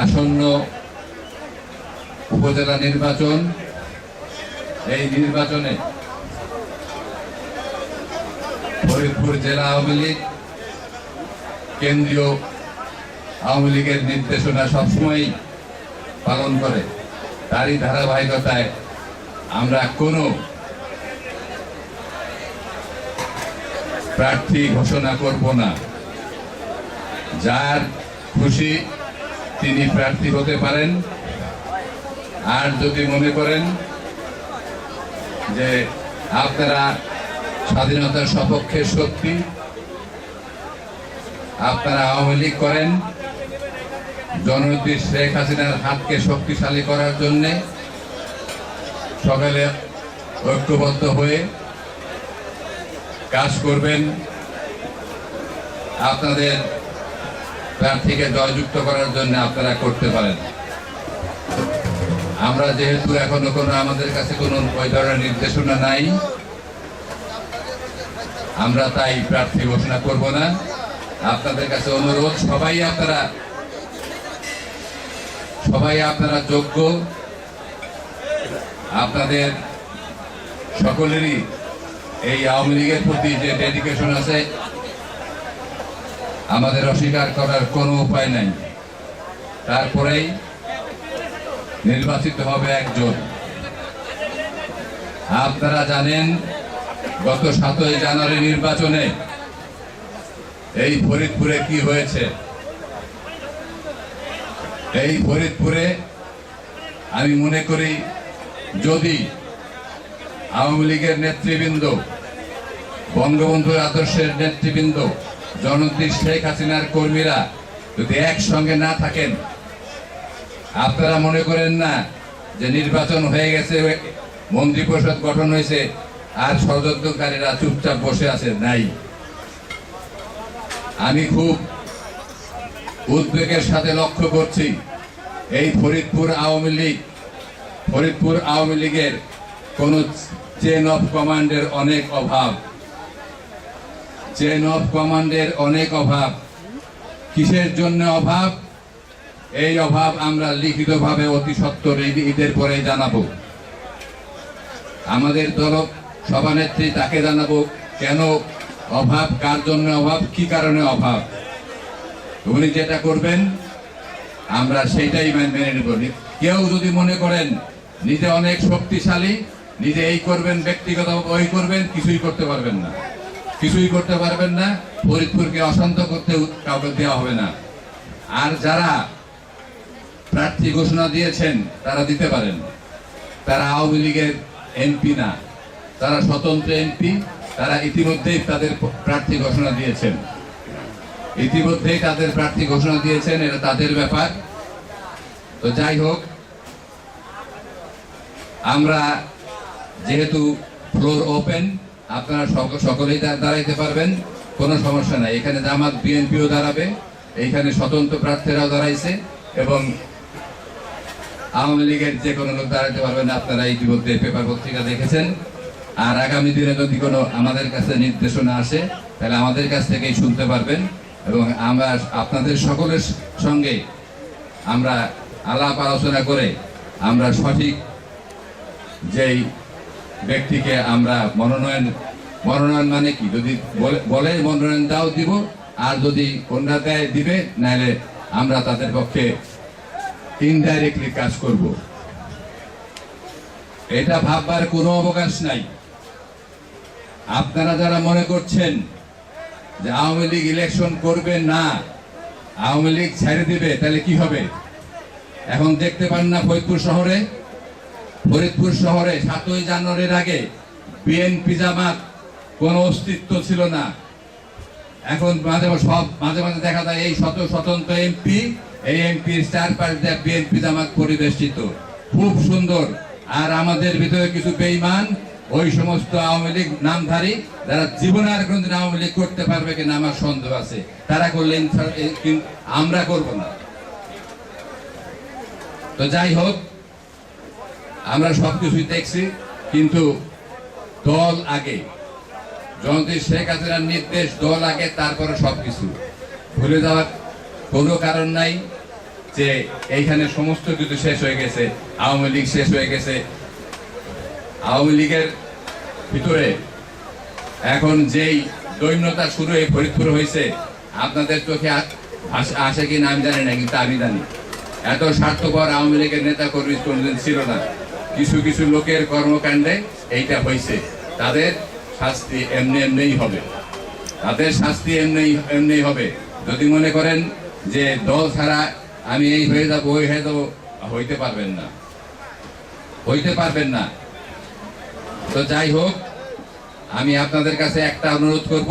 আসন্ন উপজেলা নির্বাচন, এই নির্বাচনে ফরিদপুর জেলা আওয়ামী লীগ, কেন্দ্রীয় আওয়ামী লীগের নির্দেশনা সবসময় পালন করে। তারই ধারাবাহিকতায় আমরা কোনো প্রার্থী ঘোষণা করব না। যার খুশি তিনি প্রার্থী হতে পারেন। আর যদি মনে করেন যে আপনারা স্বাধীনতার সপক্ষে শক্তি আপনারা আওয়ামী লীগ করেন, জননেত্রী শেখ হাসিনার হাতকে শক্তিশালী করার জন্যে সকালে ঐক্যবদ্ধ হয়ে কাজ করবেন। আপনাদের প্রার্থীকে জয়যুক্ত করার জন্য আপনারা করতে পারেন। আমরা যেহেতু এখনও কোনো আমাদের কাছে কোনো ওই ধরনের নির্দেশনা নাই, আমরা তাই প্রার্থী ঘোষণা করব না। আপনাদের কাছে অনুরোধ, সবাই আপনারা সবাই আপনারা যোগ্য। আপনাদের সকলেরই এই আওয়ামী লীগের প্রতি যে ডেডিকেশন আছে আমাদের অস্বীকার করার কোনো উপায় নাই। তারপরেই নির্বাচিত হবে একজন। আপনারা জানেন, গত সাতই জানুয়ারি নির্বাচনে এই ফরিদপুরে কি হয়েছে? এই ফরিদপুরে আমি মনে করি, যদি আওয়ামী লীগের নেতৃবৃন্দ, বঙ্গবন্ধুর আদর্শের নেতৃবৃন্দ জননেত্রী শেখ হাসিনার কর্মীরা যদি একসঙ্গে না থাকেন, আপনারা মনে করেন না যে নির্বাচন হয়ে গেছে, মন্ত্রী পরিষদ গঠন হয়েছে, আর ষড়যন্ত্রকারীরা চুপচাপ বসে আছে? নাই। আমি খুব উদ্বেগের সাথে লক্ষ্য করছি, এই ফরিদপুর আওয়ামী লীগ, ফরিদপুর আওয়ামী লীগের কোন চেন অফ কমান্ডের অনেক অভাব। চেন অফ কমান্ডের অনেক অভাব। কিসের জন্য অভাব? এই অভাব আমরা লিখিতভাবে অতি সত্তর ঈদের পরে জানাব। আমাদের দল, সভানেত্রী তাকে জানাব, কেন অভাব, কার জন্য অভাব, কি কারণে অভাব? উনি যেটা করবেন, আমরা সেইটাই মেনে নেব। কেউ যদি মনে করেন, নিজে অনেক শক্তিশালী, নিজে এই করবেন ব্যক্তিগত ওই করবেন, কিছুই করতে পারবেন না। কিছুই করতে পারবেন না, ফরিদপুরকে অশান্ত করতে কাউকে দেওয়া হবে না। আর যারা প্রার্থী ঘোষণা দিয়েছেন, তারা দিতে পারেন। তারা আওয়ামী লীগের এমপি না। তারা স্বতন্ত্র এমপি, তারা ইতিমধ্যেই তাদের প্রার্থী ঘোষণা দিয়েছেন। ইতিমধ্যেই তাদের প্রার্থী ঘোষণা দিয়েছেন, এটা তাদের ব্যাপার। তো যাই হোক, আমরা যেহেতু ফ্লোর ওপেন আপনারা সক- সকলেই দাঁড়াইতে পারবেন, কোনো সমস্যা নাই। এখানে জামাত বিএনপিও দাঁড়াবে, এইখানে স্বতন্ত্র প্রার্থীরাও দাঁড়াইছে এবং আওয়ামী লীগের যে কোনো লোক দাঁড়াতে পারবেন, আপনারা ইতিমধ্যে পেপার পত্রিকা দেখেছেন। আর আগামী দিনে যদি কোনো আমাদের কাছে নির্দেশনা আসে, তাহলে আমাদের কাছ থেকেই শুনতে পারবেন এবং আমরা আপনাদের সকলের সঙ্গে আমরা আলাপ আলোচনা করে আমরা সঠিক যেই ব্যক্তিকে আমরা মনোনয়ন মনোনয়ন মানে কি? যদি বলে- মনোনয়ন দাও দিব, আর যদি অন্য দেয় দিবে, নাহলে আমরা তাদের পক্ষে ইনডাইরেক্টলি কাজ করব। এটা ভাববার কোনো অবকাশ নাই। আপনারা যারা মনে করছেন যে আওয়ামী লীগ ইলেকশন করবে না, আওয়ামী লীগ ছেড়ে দিবে, তাহলে কি হবে? এখন দেখতে পান না ফরিদপুর শহরে ফরিদপুর শহরে সাতই জানুয়ারির আগে বিএনপি জামাত কোনো অস্তিত্ব ছিল না। এখন মাঝে মাঝে সব, মাঝে মাঝে দেখা যায় এই শত স্বতন্ত্র এমপি, এই এমপির চারপাশ দিয়ে বিএনপি জামাত পরিবেষ্টিত। খুব সুন্দর। আর আমাদের ভিতরে কিছু বেইমান ওই সমস্ত আওয়ামী লীগ নামধারী, যারা জীবনে আর কোনদিন আওয়ামী লীগ করতে পারবে কিনা আমার সন্দেহ আছে। তারা করলে আমরা করব না। তো যাই হোক আমরা সবকিছুই দেখছি, কিন্তু দল আগে। জনতি শেখ হাসিনার নির্দেশ, দল আগে, তারপরে সবকিছু। ভুলে যাওয়ার কোনো কারণ নাই যে এইখানে সমস্ত কিছু শেষ হয়ে গেছে, আওয়ামী লীগ শেষ হয়ে গেছে। আওয়ামী লীগের ভিতরে এখন যেই দৈন্যতা শুরু হয়ে ফরিদপুর হয়েছে, আপনাদের চোখে আসে কি না আমি জানি না, কিন্তু আমি জানি। এত স্বার্থপর আওয়ামী লীগের নেতা কর্মী কোনদিন ছিল না। কিছু কিছু লোকের কর্মকাণ্ডে এইটা হয়েছে তাদের শাস্তি এমনি এমনিই হবে। তাদের শাস্তি এমনি এমনি হবে। যদি মনে করেন যে দল ছাড়া আমি এই হয়ে যাব, ওই হয়ে যাব, হইতে পারবেন না। হইতে পারবেন না। তো যাই হোক, আমি আপনাদের কাছে একটা অনুরোধ করব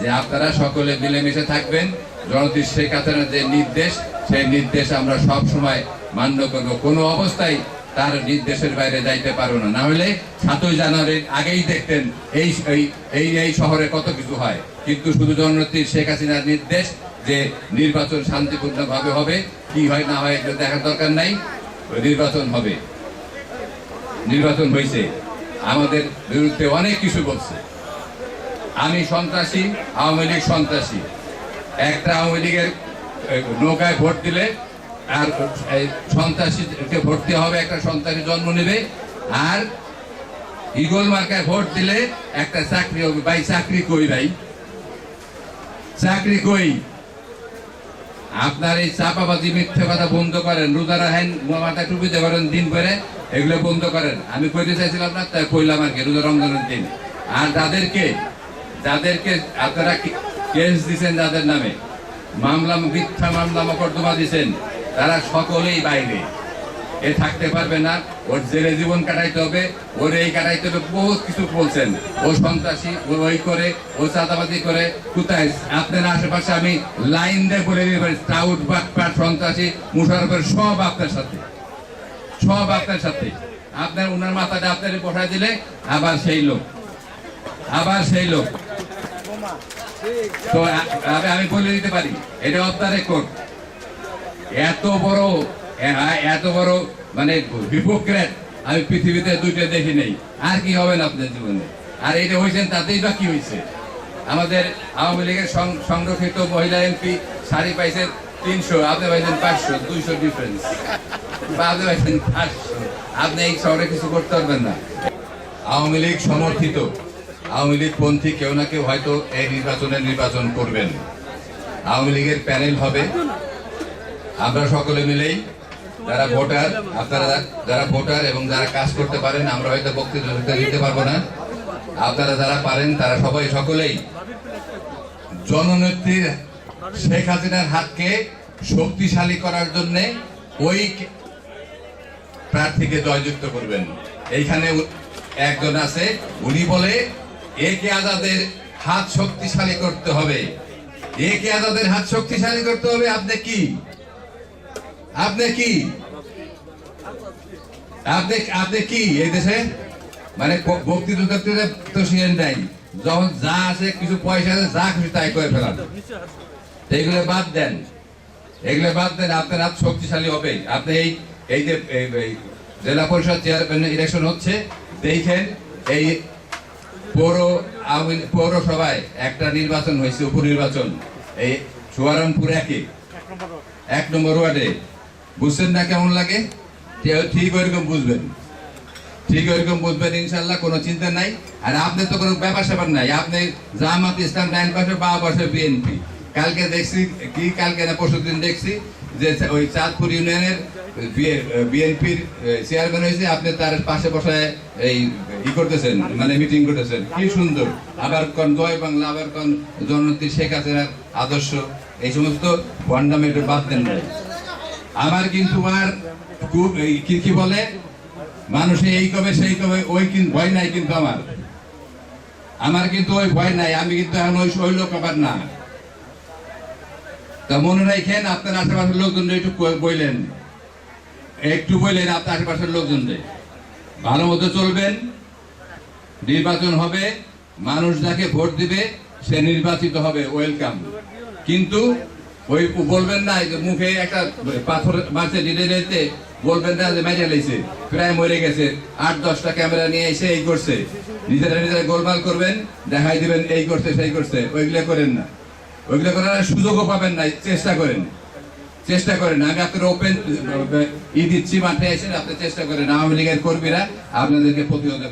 যে আপনারা সকলে মিলেমিশে থাকবেন। জনদীশ শেখ হাসিনার যে নির্দেশ, সেই নির্দেশ আমরা সব সময় মান্য করব। কোনো অবস্থায় তার নির্দেশের বাইরে যাইতে পারব না। না হলে সাতই জানুয়ারির আগেই দেখতেন এই এই এই শহরে কত কিছু হয়। কিন্তু শুধু জননেত্রী শেখ হাসিনার নির্দেশ যে নির্বাচন শান্তিপূর্ণভাবে হবে, কি হয় না হয় এগুলো দেখার দরকার নাই, নির্বাচন হবে। নির্বাচন হয়েছে আমাদের বিরুদ্ধে অনেক কিছু বলছে। আমি সন্ত্রাসী, আওয়ামী লীগ সন্ত্রাসী। একটা আওয়ামী লীগের নৌকায় ভোট দিলে আর সন্ত্রাসীকে ভোট দেওয়া হবে, একটা সন্ত্রাসী জন্ম নেবে। আর ইগল মার্কায় ভোট দিলে একটা চাকরি হবে। ভাই, চাকরি কই ভাই? চাকরি কই? আপনার এই চাপাবাজি মিথ্যে কথা বন্ধ করেন, রোজা রাখেন, মাথা টুপিতে করেন, দিন করে এগুলো বন্ধ করেন। আমি কইতে চাইছিলাম না, তাই কইলাম আর কি, রোজা রমজানের দিন। আর যাদেরকে যাদেরকে আপনারা কেস দিছেন, যাদের নামে? মামলা, মিথ্যা মামলা, মকদ্দমা দিছেন। তারা সকলেই বাইরে। এ থাকতে পারবে না, ওর জেলে জীবন কাটাইতে হবে, ওর এই কাটাইতে হবে, বহুত কিছু বলছেন। ও সন্ত্রাসী, ও ওই করে, ও চাঁদাবাদি করে। কোথায়? আপনার আশেপাশে আমি লাইন দিয়ে বলে দিতে পারি, স্টাউট, বাটপাট, সন্ত্রাসী, মুশারফের সব আপনার সাথে। সব আপনার সাথে। আপনার ওনার মাথাটা আপনার বসায় দিলে আবার সেই লোক। আবার সেই লোক। তো আমি বলে দিতে পারি, এটা অফ দ্য রেকর্ড। এত বড় এত বড় মানে হিপোক্রেট, আমি পৃথিবীতে দুইটা দেখি নেই। আর কি হবে না আপনার জীবনে? আর এটা হয়েছেন তাতেই বা কি হয়েছে আমাদের আওয়ামী লীগের সংরক্ষিত মহিলা এমপি শাড়ি পাইছেন তিনশো, আপনি পাইছেন পাঁচশো, দুইশো ডিফারেন্স বা আপনি পাইছেন পাঁচশো। আপনি এই শহরে কিছু করতে পারবেন না। আওয়ামী লীগ সমর্থিত। আওয়ামী লীগ পন্থী কেউ না কেউ হয়তো এই নির্বাচনে নির্বাচন করবেন। আওয়ামী লীগের প্যানেল হবে আমরা সকলে মিলেই যারা ভোটার, আপনারা যারা ভোটার এবং যারা কাজ করতে পারেন, আমরা হয়তো বক্তৃতা দিতে পারব না। আপনারা যারা পারেন, তারা সবাই সকলেই জননেত্রীর শেখ হাসিনার হাতকে শক্তিশালী করার জন্য ওই প্রার্থীকে জয়যুক্ত করবেন। এইখানে একজন আছে, উনি বলে একে আজাদের হাত শক্তিশালী করতে হবে? একে আজাদের হাত শক্তিশালী করতে হবে, আপনি কি? আপনি কি? আপনি আপনি কি এই দেশে? মানে বক্তৃতা নাই। যখন যা আছে, কিছু পয়সা আছে, যা খুশি তাই করে ফেলান। তো এগুলো বাদ দেন। এগুলো বাদ দেন, আপনার হাত শক্তিশালী হবে আপনি এই এই যে জেলা পরিষদ চেয়ারম্যান ইলেকশন হচ্ছে, দেখেন এই পৌর আওয়ামী- পৌরসভায় একটা নির্বাচন হয়েছে, উপনির্বাচন। এই সুয়ারামপুর একে। এক নম্বর ওয়ার্ডে। বুঝছেন না কেমন লাগে? ঠিক ওইরকম বুঝবেন। ঠিক ওইরকম বুঝবেন ইনশাল্লাহ, কোনো চিন্তা নাই। আর আপনি তো কোনো ব্যাপার স্যাপার নাই। আপনি জামাত ইসলাম ডাইন পাশে বা পাশে বিএনপি কালকে দেখছি, কি কালকে না পরশু দিন দেখছি যে ওই চাঁদপুর ইউনিয়নের বিএনপির চেয়ারম্যান হয়েছে, আপনি তার পাশে বসে এই ই করতেছেন মানে মিটিং করতেছেন। কি সুন্দর। আবার কোন জয় বাংলা, আবার কোন জননেত্রী শেখ হাসিনার আদর্শ। এই সমস্ত একটু বাদ দেন নাই। আমার কিন্তু আর কি বলে? মানুষে এই কবে, সেই কবে, ওই ভয় নাই কিন্তু আমার। আমার কিন্তু ওই ভয় নাই, আমি কিন্তু এখন ওই ওই লোক আবার না। তা মনে রাখেন, আপনার আশেপাশের লোকজন একটু বললেন একটু বললেন আপনার আশেপাশের লোকজনদের। ভালো মতো চলবেন, নির্বাচন হবে, মানুষ যাকে ভোট দিবে, সে নির্বাচিত হবে, ওয়েলকাম। কিন্তু ওই বলবেন না যে মুখে একটা পাথর মারছে ডিটে দিতে বলবেন না যে মেরে লাইছে প্রায় মরে গেছে। আট, দশটা ক্যামেরা নিয়ে এসে এই করছে। নিজেরা নিজেরা গোলমাল করবেন, দেখাই দিবেন, এই করছে, সেই করছে, ওইগুলো করেন না। ওইগুলো করার সুযোগও পাবেন না, চেষ্টা করেন। চেষ্টা করেন, আমি আপনার ওপেন ই দিচ্ছি মাঠে এসে, আপনি চেষ্টা করেন, আওয়ামী লীগের কর্মীরা আপনাদেরকে প্রতিহত